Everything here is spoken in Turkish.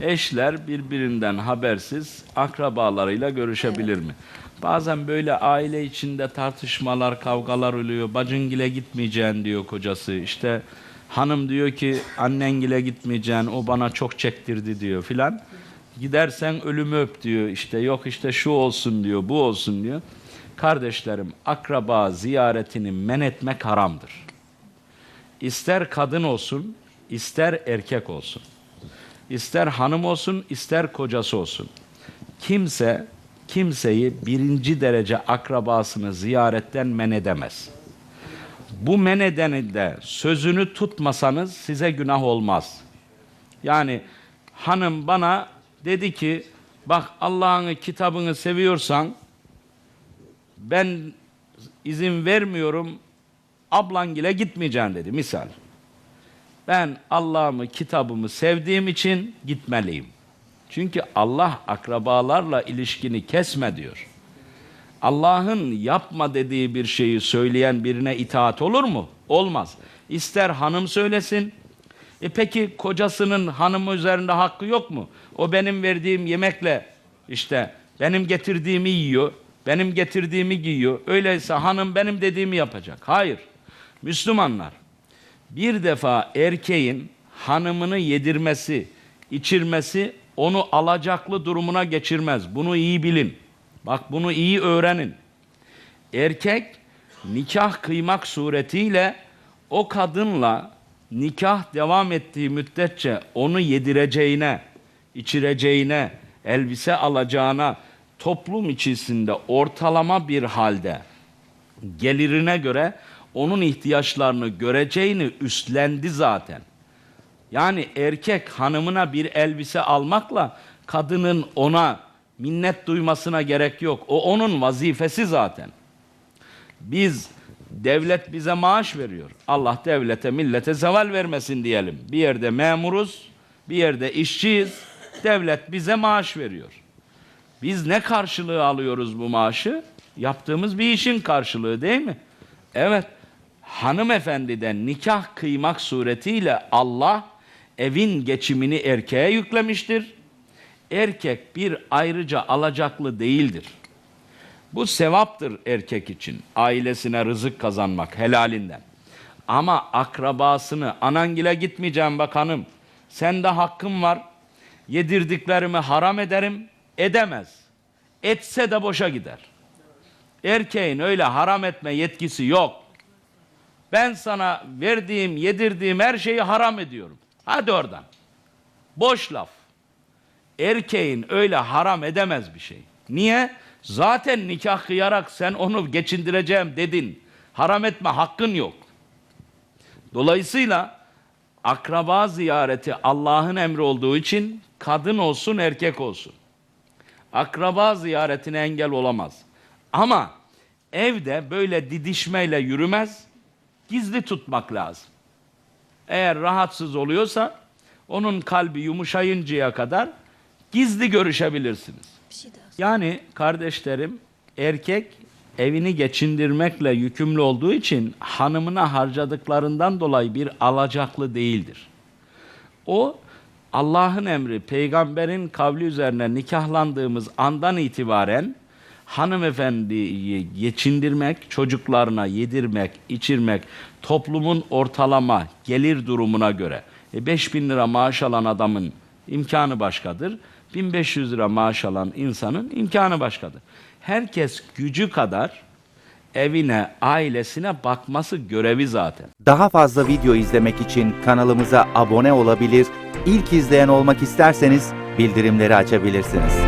Eşler birbirinden habersiz akrabalarıyla görüşebilir mi? Bazen böyle aile içinde tartışmalar, kavgalar oluyor. Bacıngile gitmeyeceksin diyor kocası. İşte hanım diyor ki annengile gitmeyeceksin o bana çok çektirdi diyor filan. Gidersen ölümü öp diyor. İşte yok işte şu olsun diyor, bu olsun diyor. Kardeşlerim akraba ziyaretini men etmek haramdır. İster kadın olsun, ister erkek olsun. İster hanım olsun, ister kocası olsun. Kimse kimseyi birinci derece akrabasını ziyaretten men edemez. Bu men edeni de sözünü tutmasanız size günah olmaz. Yani hanım bana dedi ki bak Allah'ın kitabını seviyorsan ben izin vermiyorum ablangile gitmeyeceksin dedi misal. Ben Allah'ımı, kitabımı sevdiğim için gitmeliyim. Çünkü Allah akrabalarla ilişkini kesme diyor. Allah'ın yapma dediği bir şeyi söyleyen birine itaat olur mu? Olmaz. İster hanım söylesin. E peki kocasının hanımı üzerinde hakkı yok mu? O benim verdiğim yemekle işte benim getirdiğimi yiyor, benim getirdiğimi giyiyor. Öyleyse hanım benim dediğimi yapacak. Hayır. Müslümanlar bir defa erkeğin hanımını yedirmesi, içirmesi onu alacaklı durumuna geçirmez. Bunu iyi bilin. Bak bunu iyi öğrenin. Erkek nikah kıymak suretiyle o kadınla nikah devam ettiği müddetçe onu yedireceğine, içireceğine, elbise alacağına toplum içerisinde ortalama bir halde gelirine göre onun ihtiyaçlarını göreceğini üstlendi zaten. Yani erkek hanımına bir elbise almakla kadının ona minnet duymasına gerek yok. O onun vazifesi zaten. Biz devlet bize maaş veriyor. Allah devlete millete zeval vermesin diyelim. Bir yerde memuruz, bir yerde işçiyiz. Devlet bize maaş veriyor. Biz ne karşılığı alıyoruz bu maaşı? Yaptığımız bir işin karşılığı değil mi? Evet. Hanımefendiden nikah kıymak suretiyle Allah evin geçimini erkeğe yüklemiştir. Erkek bir ayrıca alacaklı değildir. Bu sevaptır erkek için. Ailesine rızık kazanmak helalinden. Ama akrabasını anangile gitmeyeceğim bak hanım. Sende hakkım var. Yedirdiklerimi haram ederim. Edemez. Etse de boşa gider. Erkeğin öyle haram etme yetkisi yok. Ben sana verdiğim, yedirdiğim her şeyi haram ediyorum. Hadi oradan. Boş laf. Erkeğin öyle haram edemez bir şey. Niye? Zaten nikah kıyarak sen onu geçindireceğim dedin. Haram etme hakkın yok. Dolayısıyla akraba ziyareti Allah'ın emri olduğu için kadın olsun erkek olsun. Akraba ziyaretine engel olamaz. Ama evde böyle didişmeyle yürümez, gizli tutmak lazım. Eğer rahatsız oluyorsa onun kalbi yumuşayıncaya kadar gizli görüşebilirsiniz. Şey. Yani kardeşlerim erkek evini geçindirmekle yükümlü olduğu için hanımına harcadıklarından dolayı bir alacaklı değildir. O Allah'ın emri, peygamberin kavli üzerine nikahlandığımız andan itibaren hanımefendiyi geçindirmek, çocuklarına yedirmek, içirmek toplumun ortalama gelir durumuna göre. E 5 bin lira maaş alan adamın imkanı başkadır. 1500 lira maaş alan insanın imkanı başkadır. Herkes gücü kadar evine, ailesine bakması görevi zaten. Daha fazla video izlemek için kanalımıza abone olabilir, ilk izleyen olmak isterseniz bildirimleri açabilirsiniz.